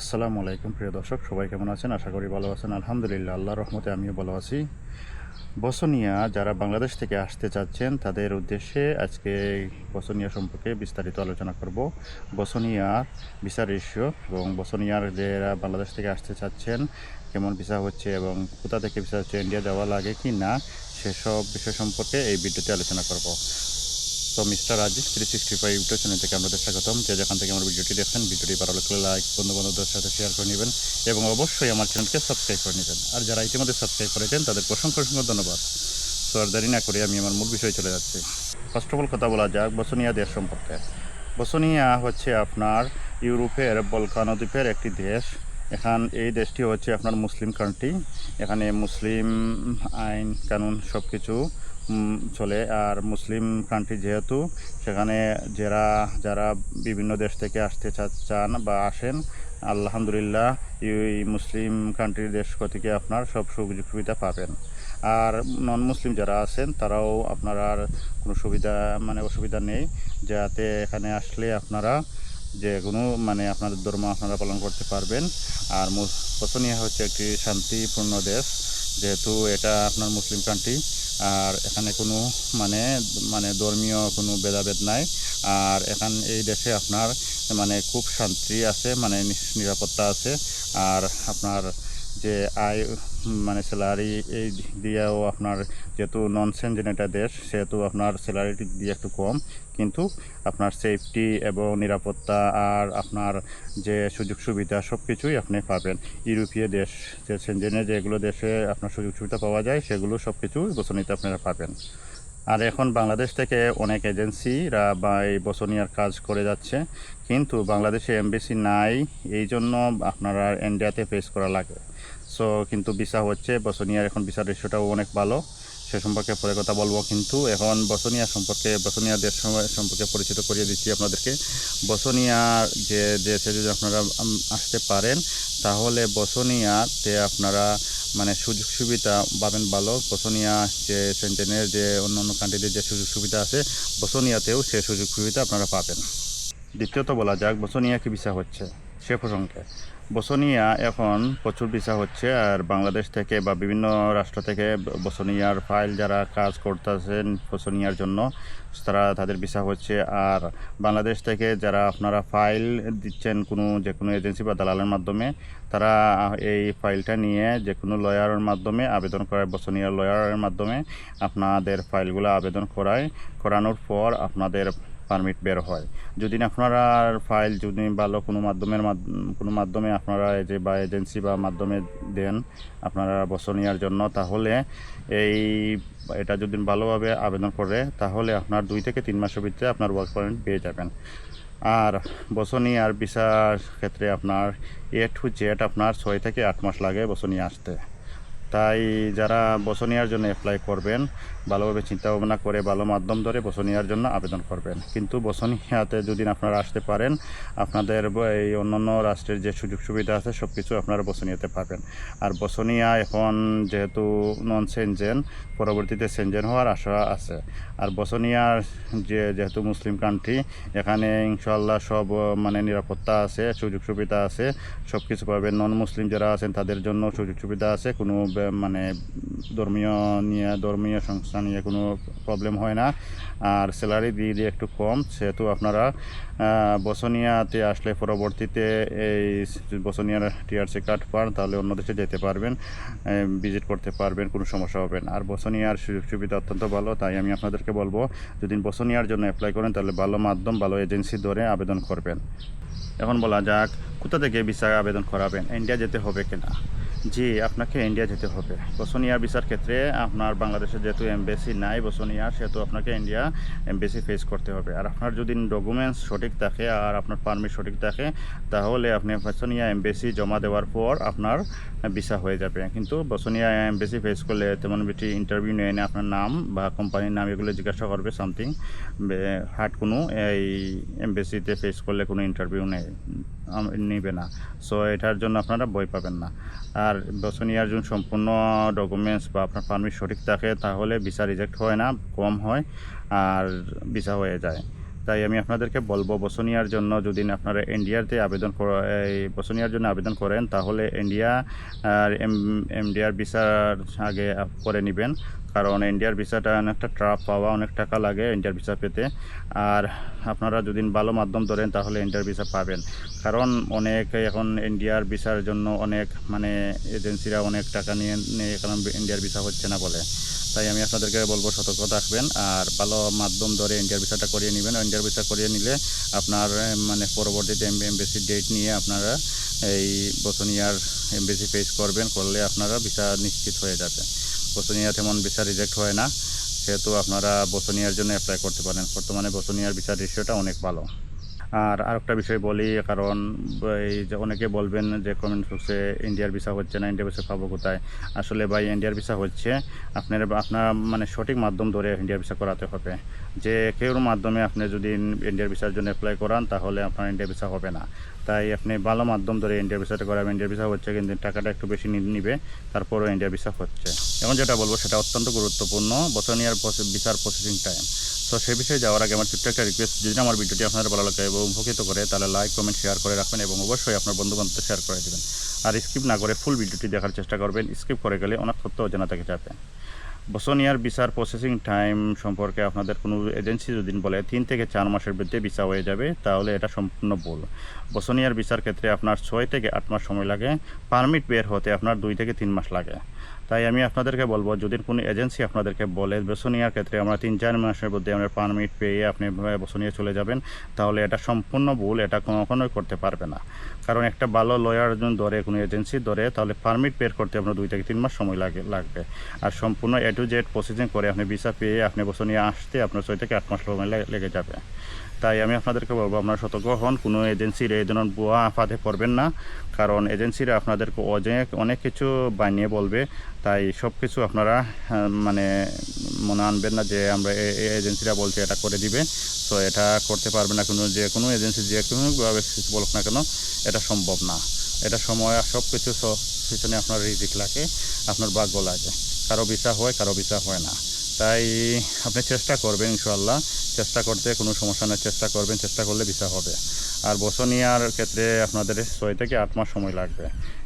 আসসালামু আলাইকুম, প্রিয় দর্শক। সবাই কেমন আছেন? আশা করি ভালো আছেন। আলহামদুলিল্লাহ আল্লাহ রহমতে আমিও ভালো আছি। বসনিয়া, যারা বাংলাদেশ থেকে আসতে চাচ্ছেন, তাদের উদ্দেশ্যে আজকে বসনিয়া সম্পর্কে বিস্তারিত আলোচনা করব। বসনিয়ার ভিসা রেশিও এবং বসনিয়ার যারা বাংলাদেশ থেকে আসতে চাচ্ছেন, কেমন ভিসা হচ্ছে এবং কোথা থেকে ভিসা হচ্ছে ইন্ডিয়া যাওয়া লাগে কি না, সেসব বিষয় সম্পর্কে এই ভিডিওতে আলোচনা করব। তো mister Rajesh three sixty five YouTube channel থেকে আপনাদের স্বাগতম। যে যেখান থেকে আমার ভিডিওটি দেখছেন ভিডিওটি ভালো লাগলে লাইক বন্ধু বান্ধবদের সাথে শেয়ার করে নেবেন এবং অবশ্যই আমার চ্যানেলকে সাবস্ক্রাইব করে নেবেন। আর যারা ইতিমধ্যে সাবস্ক্রাইব করেছেন তাদের অসংখ্য অসংখ্য ধন্যবাদ। তো আর দেরি না করে আমি আমার মূল বিষয়ে চলে যাচ্ছি। ফার্স্ট অফ অল কথা বলা যাক বসনিয়া দেশ সম্পর্কে। বসনিয়া হচ্ছে আপনার ইউরোপের বলকানো দ্বীপের একটি দেশ। এখান, এই দেশটি হচ্ছে আপনার মুসলিম কান্ট্রি এখানে মুসলিম আইন, কানুন সব কিছু চলে। আর মুসলিম কান্ট্রি যেহেতু, সেখানে যারা যারা বিভিন্ন দেশ থেকে আসতে চান বা আসেন, আলহামদুলিল্লাহ এই মুসলিম কান্ট্রির দেশ থেকে আপনার সব সুযোগ সুবিধা পাবেন। আর নন মুসলিম যারা আছেন, তারাও আপনার আর কোনো সুবিধা মানে অসুবিধা নেই। যাতে এখানে আসলে আপনারা যে কোনো মানে আপনাদের ধর্ম আপনারা পালন করতে পারবেন। আর পছনিয়া হচ্ছে একটি শান্তিপূর্ণ দেশ। যেহেতু এটা আপনার মুসলিম কান্ট্রি আর এখানে কোনো মানে মানে ধর্মীয় কোনো ভেদাভেদ নাই। আর এখান, এই দেশে আপনার মানে খুব শান্তি আছে মানে নিরাপত্তা আছে। আর আপনার যে আয় মানে স্যালারি এই দিয়েও আপনার যেহেতু নন সেঞ্জেনেটা দেশ, সেহেতু আপনার স্যালারি দিয়ে একটু কম। কিন্তু আপনার সেফটি এবং নিরাপত্তা আর আপনার যে সুযোগ সুবিধা সব কিছুই আপনি পাবেন। ইউরোপীয় দেশ, যে সেঞ্জেনে যেগুলো দেশে আপনার সুযোগ সুবিধা পাওয়া যায়, সেগুলো সব কিছু বছনিতে আপনারা পাবেন। আর এখন বাংলাদেশ থেকে অনেক এজেন্সিরা বা এই বসনিয়ার কাজ করে যাচ্ছে। কিন্তু বাংলাদেশে এমবিসি নাই, এই জন্য আপনারা ইন্ডিয়াতে ফেস করা লাগে। সো কিন্তু বিসা হচ্ছে, বসনিয়ার এখন ভিসার রেশিওটাও অনেক ভালো। সে সম্পর্কে পরে কথা বলব, কিন্তু এখন বসনিয়া সম্পর্কে, বসনিয়া দেশ সম- সম্পর্কে পরিচিত করিয়ে দিচ্ছি আপনাদেরকে। বসনিয়া যে দেশে যদি আপনারা আসতে পারেন, তাহলে বসনিয়াতে আপনারা মানে সুযোগ সুবিধা পাবেন ভালো। বসনিয়া যে সেন্টেনের যে অন্য অন্য কান্ট্রিতে যে সুযোগ সুবিধা আছে, বসনিয়াতেও সে সুযোগ সুবিধা আপনারা পাবেন। দ্বিতীয়ত বলা যাক, বসনিয়া কি ভিসা হচ্ছে? সে প্রসঙ্গে। বসনিয়া এখন প্রচুর ভিসা হচ্ছে আর বাংলাদেশ থেকে বা বিভিন্ন রাষ্ট্র থেকে বসনিয়ার ফাইল যারা কাজ করতেছেন বসনিয়ার জন্য, তারা তাদের ভিসা হচ্ছে। আর বাংলাদেশ থেকে যারা আপনারা ফাইল দিচ্ছেন কোনো যে কোনো এজেন্সি বা দালালের মাধ্যমে, তারা এই ফাইলটা নিয়ে যে কোনো লয়ারের মাধ্যমে আবেদন করায়। বসনিয়ার লয়ারের মাধ্যমে আপনাদের ফাইলগুলো আবেদন করায়। করানোর পর আপনাদের পারমিট বের হয়। যদি আপনারা ফাইল যদি ভালো কোনো মাধ্যমের মাধ্য- কোনো মাধ্যমে আপনারা এই যে বা এজেন্সি বা মাধ্যমে দেন আপনারা বসনিয়ার জন্য, তাহলে এই এটা যদি ভালোভাবে আবেদন করে, তাহলে আপনার দুই থেকে তিন মাসের ভিতরে আপনার ওয়ার্ক পারমিট পেয়ে যাবেন। আর বসনি আর ভিসার ক্ষেত্রে আপনার এ টু জেড আপনার ছয় থেকে আট মাস লাগে বসনি আসতে। তাই যারা বসনিয়ার জন্য অ্যাপ্লাই করবেন, ভালোভাবে চিন্তা ভাবনা করে ভালো মাধ্যম ধরে বসনিয়ার জন্য আবেদন করবেন। কিন্তু বসনিয়াতে যদি আপনারা আসতে পারেন, আপনাদের এই অন্যান্য রাষ্ট্রের যে সুযোগ সুবিধা আছে সব কিছু আপনারা বসনিয়াতে পাবেন। আর বসনিয়া এখন যেহেতু নন সেনজেন পরবর্তীতে সেনজেন হওয়ার আশা আছে। আর বসনিয়ার যে যেহেতু মুসলিম কান্ট্রি এখানে ইনশাল্লাহ সব মানে নিরাপত্তা আছে, সুযোগ সুবিধা আছে সব কিছু পাবেন। নন মুসলিম যারা আছেন, তাদের জন্য সুযোগ সুবিধা আছে, কোনো মানে ধর্মীয় নিয়ে, ধর্মীয় সংস্থা নিয়ে কোনো প্রবলেম হয় না। আর স্যালারি দিয়ে দিয়ে একটু কম, সেহেতু আপনারা বসনিয়াতে আসলে পরবর্তীতে এই বসনিয়ার টিআরসি কার্ড পান, তাহলে অন্য দেশে যেতে পারবেন ভিজিট করতে পারবেন, কোনো সমস্যা হবে না। আর বসনিয়ার সুযোগ সুবিধা অত্যন্ত ভালো, তাই আমি আপনাদেরকে বলব, যদি বসনিয়ার জন্য অ্যাপ্লাই করেন, তাহলে ভালো মাধ্যম, ভালো এজেন্সি ধরে আবেদন করবেন। এখন বলা যাক, কোথা থেকে ভিসা আবেদন করাবেন ইন্ডিয়া যেতে হবে কিনা? জি, আপনাকে ইন্ডিয়া যেতে হবে। বসনিয়া ভিসার ক্ষেত্রে আপনার বাংলাদেশে যেহেতু এমবেসি নাই বসনিয়া, সেহেতু আপনাকে ইন্ডিয়া এমবেসি ফেস করতে হবে। আর আপনার যদি ডকুমেন্টস সঠিক থাকে আর আপনার পারমিট সঠিক থাকে, তাহলে আপনি বসনিয়া এমবেসি জমা দেওয়ার পর আপনার ভিসা হয়ে যাবে। কিন্তু বসনিয়া এমবেসি ফেস করলে তেমন বেশি ইন্টারভিউ নিয়ে এনে আপনার নাম বা কোম্পানির নাম এগুলো জিজ্ঞাসা করবে সামথিং হার্ড কোনো এই এমবেসিতে ফেস করলে কোনো ইন্টারভিউ নেই নেবে না। সো এটার জন্য আপনারা বই পাবেন না। আর বসনিয়ার জন্য সম্পূর্ণ ডকুমেন্টস বা আপনার পারমিট সঠিক থাকে, তাহলে ভিসা রিজেক্ট হয় না, কম হয়, আর ভিসা হয়ে যায়। তাই আমি আপনাদেরকে বলব বসনিয়ার জন্য যদি আপনারা ইন্ডিয়াতে আবেদন এই বসনিয়ার জন্য আবেদন করেন, তাহলে ইন্ডিয়া আর এম এমডিআর ভিসার আগে করে নেবেন। কারণ ইন্ডিয়ার ভিসাটা অনেকটা ট্রাপ পাওয়া অনেক টাকা লাগে ইন্ডিয়ার ভিসা পেতে। আর আপনারা যদি ভালো মাধ্যম ধরেন, তাহলে ইন্ডিয়ার ভিসা পাবেন। কারণ অনেক এখন ইন্ডিয়ার ভিসার জন্য অনেক মানে এজেন্সিরা অনেক টাকা নিয়ে নিয়ে কারণ ইন্ডিয়ার ভিসা হচ্ছে না বলে। তাই আমি আপনাদেরকে বলব, সতর্ক থাকবেন। আর ভালো মাধ্যম ধরে ইন্ডিয়ার ভিসাটা করিয়ে নেবেন। ইন্ডিয়ার ভিসা করিয়ে নিলে আপনার মানে পরবর্তীতে এমবেসি ডেট নিয়ে আপনারা এই বসনিয়ার এমবেসি ফেস করবেন। করলে আপনারা ভিসা নিশ্চিত হয়ে যাবে। বসনিয়া তেমন বিচার রিজেক্ট হয় না। সেহেতু আপনারা বসনিয়ার জন্য অ্যাপ্লাই করতে পারেন। বর্তমানে বসনিয়ার বিচার রেশিওটা অনেক ভালো। আর আরেকটা বিষয় বলি, কারণ এই যে অনেকে বলবেন যে কমেন্ট বক্সে ইন্ডিয়ার ভিসা হচ্ছে না ইন্ডিয়ার ভিসা পাবো কোথায়? আসলে ভাই ইন্ডিয়ার ভিসা হচ্ছে আপনার আপনার মানে সঠিক মাধ্যম ধরে ইন্ডিয়ার ভিসা করাতে হবে। যে কেউর মাধ্যমে আপনি যদি ইন্ডিয়ার ভিসার জন্য অ্যাপ্লাই করান, তাহলে আপনার ইন্ডিয়ার ভিসা হবে না। তাই আপনি ভালো মাধ্যম ধরে ইন্ডিয়ার ভিসাটা করাবেন। ইন্ডিয়ার ভিসা হচ্ছে কিন্তু টাকাটা একটু বেশি নিবে, তারপরও ইন্ডিয়ার ভিসা হচ্ছে। এখন যেটা বলব, সেটা অত্যন্ত গুরুত্বপূর্ণ। বছর বছনিয়ার ভিসার প্রসেসিং টাইম তো সেই বিষয়ে যাওয়ার আগে আমার ছোট্ট একটা রিকোয়েস্ট যদি আমার ভিডিওটি আপনাদের ভালো লাগে এবং উপকৃত করে, তাহলে লাইক কমেন্ট শেয়ার করে রাখবেন এবং অবশ্যই আপনার বন্ধু বান্ধবদের শেয়ার করে দেবেন। আর স্কিপ না করে ফুল ভিডিওটি দেখার চেষ্টা করবেন স্কিপ করে গেলে অনেক তথ্য অজানা থেকে যাবে বসনিয়ার ভিসার প্রসেসিং টাইম সম্পর্কে আপনাদের কোনো এজেন্সি যদি বলে তিন থেকে চার মাসের মধ্যে ভিসা হয়ে যাবে, তাহলে এটা সম্পূর্ণ ভুল। বসনিয়ার ভিসার ক্ষেত্রে আপনার ছয় থেকে আট মাস সময় লাগে পারমিট বের হতে আপনার দুই থেকে তিন মাস লাগে। তাই আমি আপনাদেরকে বলব, যদি কোনো এজেন্সি আপনাদেরকে বলে, বসনিয়ার ক্ষেত্রে আমরা তিন, চার মাসের মধ্যে আমরা পারমিট পেয়ে আপনি বসনিয়া চলে যাবেন, তাহলে এটা সম্পূর্ণ ভুল, এটা কখনোই করতে পারবে না। কারণ একটা ভালো লয়ার জন্য ধরে, কোনো এজেন্সি ধরে, তাহলে পারমিট বের করতে আপনার দুই থেকে তিন মাস সময় লাগে, লাগবে। আর সম্পূর্ণ এ টু জেড প্রসেসিং করে আপনি ভিসা পেয়ে আপনি বসনিয়া আসতে আপনার ছয় থেকে আট মাস সময় লেগে যাবে। তাই আমি আপনাদেরকে বলব, আপনারা সতর্ক হন। কোনো এজেন্সির এই ধরনের বুয়া আফাতে পড়বেন না, কারণ এজেন্সিরা আপনাদেরকে অনেক অনেক কিছু বানিয়ে বলবে। তাই সব কিছু আপনারা মানে মনে আনবেন না যে আমরা এই এজেন্সিরা বলছে এটা করে দিবে। তো এটা করতে পারবে না কোনো, যে কোনো এজেন্সি, যে কোনোভাবে কিছু বলুক না কেন, এটা সম্ভব না। এটা সময় সব কিছু পিছনে আপনার রিজিক লাগে, আপনার ভাগ্য লাগে। কারও ভিসা হয়, কারও ভিসা হয় না। তাই আপনি চেষ্টা করবেন ইনশাল্লাহ চেষ্টা করতে, কোনো সমস্যা নেই, চেষ্টা করবেন, চেষ্টা করলে ভিসা হবে। আর বসনিয়ার ক্ষেত্রে আপনাদের ছয় থেকে আট মাস সময় লাগবে।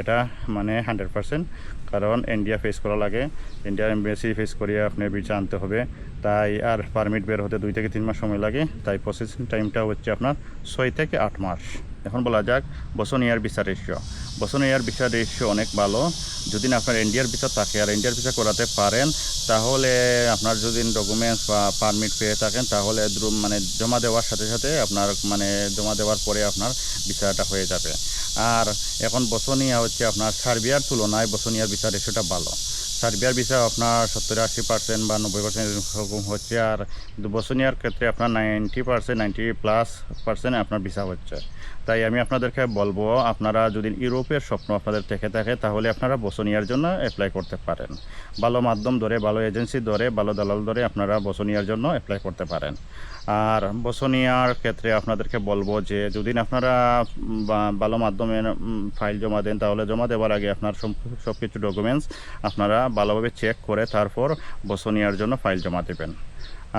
এটা মানে হান্ড্রেড পারসেন্ট, কারণ ইন্ডিয়া ফেস করা লাগে। ইন্ডিয়ার এমবেসি ফেস করিয়ে আপনি ভিসা আনতে হবে। তাই আর পারমিট বের হতে দুই থেকে তিন মাস সময় লাগে। তাই প্রসেসিং টাইমটা হচ্ছে আপনার ছয় থেকে আট মাস। এখন বলা যাক, বসনিয়ার ভিসা রেশিও। বসনিয়ার ভিসা রেশিও অনেক ভালো। যদি আপনার ইন্ডিয়ার ভিসা থাকে আর ইন্ডিয়ার ভিসা করাতে পারেন, তাহলে আপনার যদি ডকুমেন্টস বা পারমিট পেয়ে থাকেন, তাহলে মানে জমা দেওয়ার সাথে সাথে আপনার মানে জমা দেওয়ার পরে আপনার ভিসাটা হয়ে যাবে। আর এখন বসনিয়া হচ্ছে আপনার সার্বিয়ার তুলনায় বসনিয়ার ভিসা রেশিওটা ভালো। সার্বিয়ার ভিসা আপনার সত্তর আশি পার্সেন্ট বা নব্বই পার্সেন্ট এরকম হচ্ছে, আর বসনিয়ার ক্ষেত্রে আপনার ninety percent ninety plus percent আপনার ভিসা হচ্ছে। তাই আমি আপনাদেরকে বলব, আপনারা যদি ইউরোপের স্বপ্ন আপনাদের থেকে থাকে তাহলে আপনারা বসনিয়ার জন্য অ্যাপ্লাই করতে পারেন। ভালো মাধ্যম ধরে, ভালো এজেন্সি ধরে, ভালো দালাল ধরে আপনারা বসনিয়ার জন্য অ্যাপ্লাই করতে পারেন। আর বসনিয়ার ক্ষেত্রে আপনাদেরকে বলব যে, যদি আপনারা ভালো মাধ্যমে ফাইল জমা দেন, তাহলে জমা দেওয়ার আগে আপনার সব কিছু ডকুমেন্টস আপনারা ভালোভাবে চেক করে তারপর বসনিয়ার জন্য ফাইল জমা দেবেন।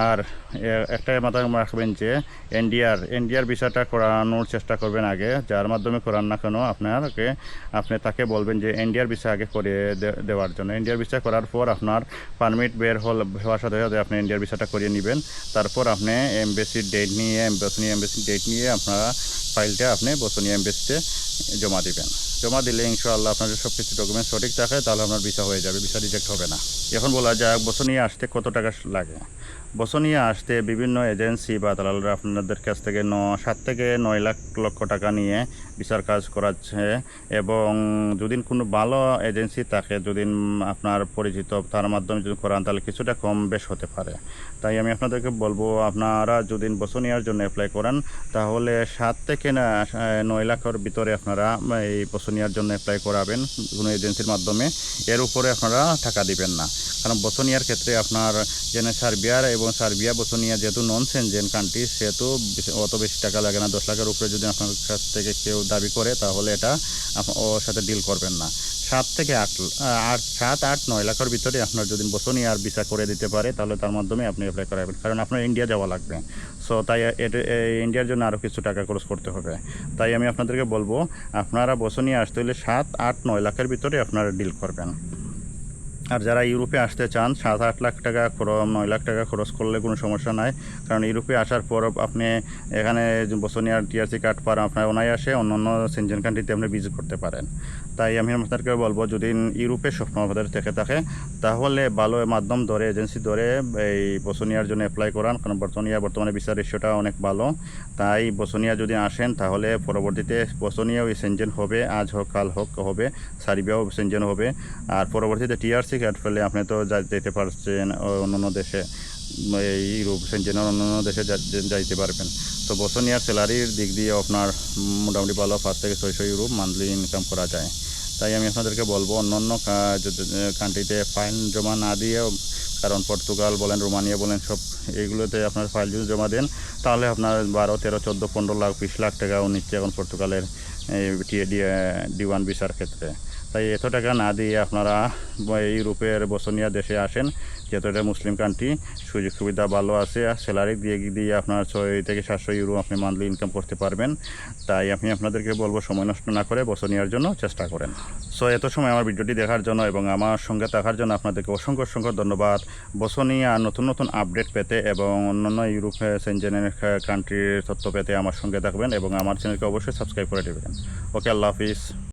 আর একটাই একটা মাথায় রাখবেন যে, এনডিআর এনডিআর ভিসাটা করানোর চেষ্টা করবেন আগে। যার মাধ্যমে করান না কেন, আপনাকে, আপনি তাকে বলবেন যে, এনডিআর ভিসা আগে করে দেওয়ার জন্য। এনডিআর ভিসা করার পর আপনার পারমিট বের হল, হওয়ার সাথে সাথে আপনি এনডিআর ভিসাটা করিয়ে নেবেন। তারপর আপনি এমবেসির ডেট নিয়ে, বসনিয়া এমবেসির ডেট নিয়ে আপনারা ফাইলটা আপনি বসনিয়া এমবেসিতে জমা দিবেন। জমা দিলে ইনশাআল্লাহ আপনার সব কিছু ডকুমেন্ট সঠিক থাকে, তাহলে আপনার ভিসা হয়ে যাবে, ভিসা রিজেক্ট হবে না। এখন বলা যাক, বসনিয়া আসতে কত টাকা লাগে? বসনিয়া আসতে বিভিন্ন এজেন্সি বা দালালরা আপনাদের কাছ থেকে ন, সাত থেকে নয় লাখ লক্ষ টাকা নিয়ে বিচার কাজ করাচ্ছে এবং যদি কোনো ভালো এজেন্সি থাকে যদি আপনার পরিচিত, তার মাধ্যমে যদি করান, তাহলে কিছুটা কম বেশ হতে পারে। তাই আমি আপনাদেরকে বলব, আপনারা যদি বসনিয়ার জন্য অ্যাপ্লাই করেন, তাহলে সাত থেকে না, নয় লাখের ভিতরে আপনারা এই বসনিয়ার জন্য অ্যাপ্লাই করাবেন কোনো এজেন্সির মাধ্যমে। এর উপরে আপনারা টাকা দিবেন না। কারণ বসনিয়ার ক্ষেত্রে আপনার যেন সার্বিয়ার এবং সার্বিয়া, বসনিয়া যেহেতু নন সেনজেন কান্ট্রি সেহেতু অত বেশি টাকা লাগে না, দশ লাখের উপরে যদি আপনার কাছ থেকে কেউ দাবি করে, তাহলে এটা ওর সাথে ডিল করবেন না। সাত থেকে আট আট সাত, আট, নয় লাখের ভিতরে আপনার যদি বসনিয়ার ভিসা করে দিতে পারে, তাহলে তার মাধ্যমে আপনি অ্যাপ্লাই করা করাবেন কারণ আপনার ইন্ডিয়া যাওয়া লাগবে। সো তাই ইন্ডিয়ার জন্য আরও কিছু টাকা খরচ করতে হবে। তাই আমি আপনাদেরকে বলব, আপনারা বসনিয়া আসতে হলে সাত, আট, নয় লাখের ভিতরে আপনারা ডিল করবেন। আর যারা ইউরোপে আসতে চান, সাত আট লাখ টাকা খরচ, নয় লাখ টাকা খরচ করলে কোনো সমস্যা নাই। কারণ ইউরোপে আসার পর আপনি এখানে বসনিয়ার টিআরসি কার্ড পার আপনার ওনাই আসে অন্য অন্য সেনজেন কান্ট্রিতে আপনি ভিজিট করতে পারেন। তাই আমি আপনাদেরকে বলব, যদি ইউরোপে স্বপ্ন আপনাদের থেকে থাকে, তাহলে ভালো মাধ্যম ধরে, এজেন্সি ধরে এই বসনিয়ার জন্য অ্যাপ্লাই করান। কারণ বর্তমানিয়া বর্তমানে বিচার রেশিওটা অনেক ভালো। তাই বসনিয়া যদি আসেন, তাহলে পরবর্তীতে বসনিয়াও সেনজেন হবে, আজ হোক, কাল হোক হবে, সার্বিয়াও সেনজেন হবে। আর পরবর্তীতে টিআরসি কার্ড ফেলে আপনি তো যেতে পারছেন অন্য দেশে, এই ইউরোপ সেনজেনের অন্য অন্য দেশে যাইতে পারবেন। তো বসনিয়ার স্যালারির দিক দিয়ে আপনার মোটামুটি ভালো, পাঁচ থেকে ছয়শো ইউরো মান্থলি ইনকাম করা যায়। তাই আমি আপনাদেরকে বলব অন্য অন্য কান্ট্রিতে ফাইল জমা না দিয়ে কারণ পর্তুগাল বলেন, রোমানিয়া বলেন, সব এইগুলোতে আপনার ফাইল যদি জমা দেন, তাহলে আপনার বারো, তেরো, চোদ্দ, পনেরো লাখ, বিশ লাখ টাকাও নিচ্ছে এখন পর্তুগালের ডি ওয়ান ভিসার ক্ষেত্রে। তাই এত টাকা না দিয়ে আপনারা ইউরোপের বসনিয়া দেশে আসেন যেহেতু এটা মুসলিম কান্ট্রি সুযোগ সুবিধা ভালো আছে, আর স্যালারি দিয়ে দিয়ে আপনার ছয় থেকে সাতশো ইউরো আপনি মান্থলি ইনকাম করতে পারবেন। তাই আমি আপনাদেরকে বলব, সময় নষ্ট না করে বসনিয়ার জন্য চেষ্টা করেন। সো এত সময় আমার ভিডিওটি দেখার জন্য এবং আমার সঙ্গে থাকার জন্য আপনাদেরকে অসংখ্য অসংখ্য ধন্যবাদ। বসনিয়া নতুন নতুন আপডেট পেতে এবং অন্যান্য ইউরোপ সেনজেনের কান্ট্রির তথ্য পেতে আমার সঙ্গে থাকবেন এবং আমার চ্যানেলকে অবশ্যই সাবস্ক্রাইব করে দেবেন। ওকে আল্লাহ হাফিজ।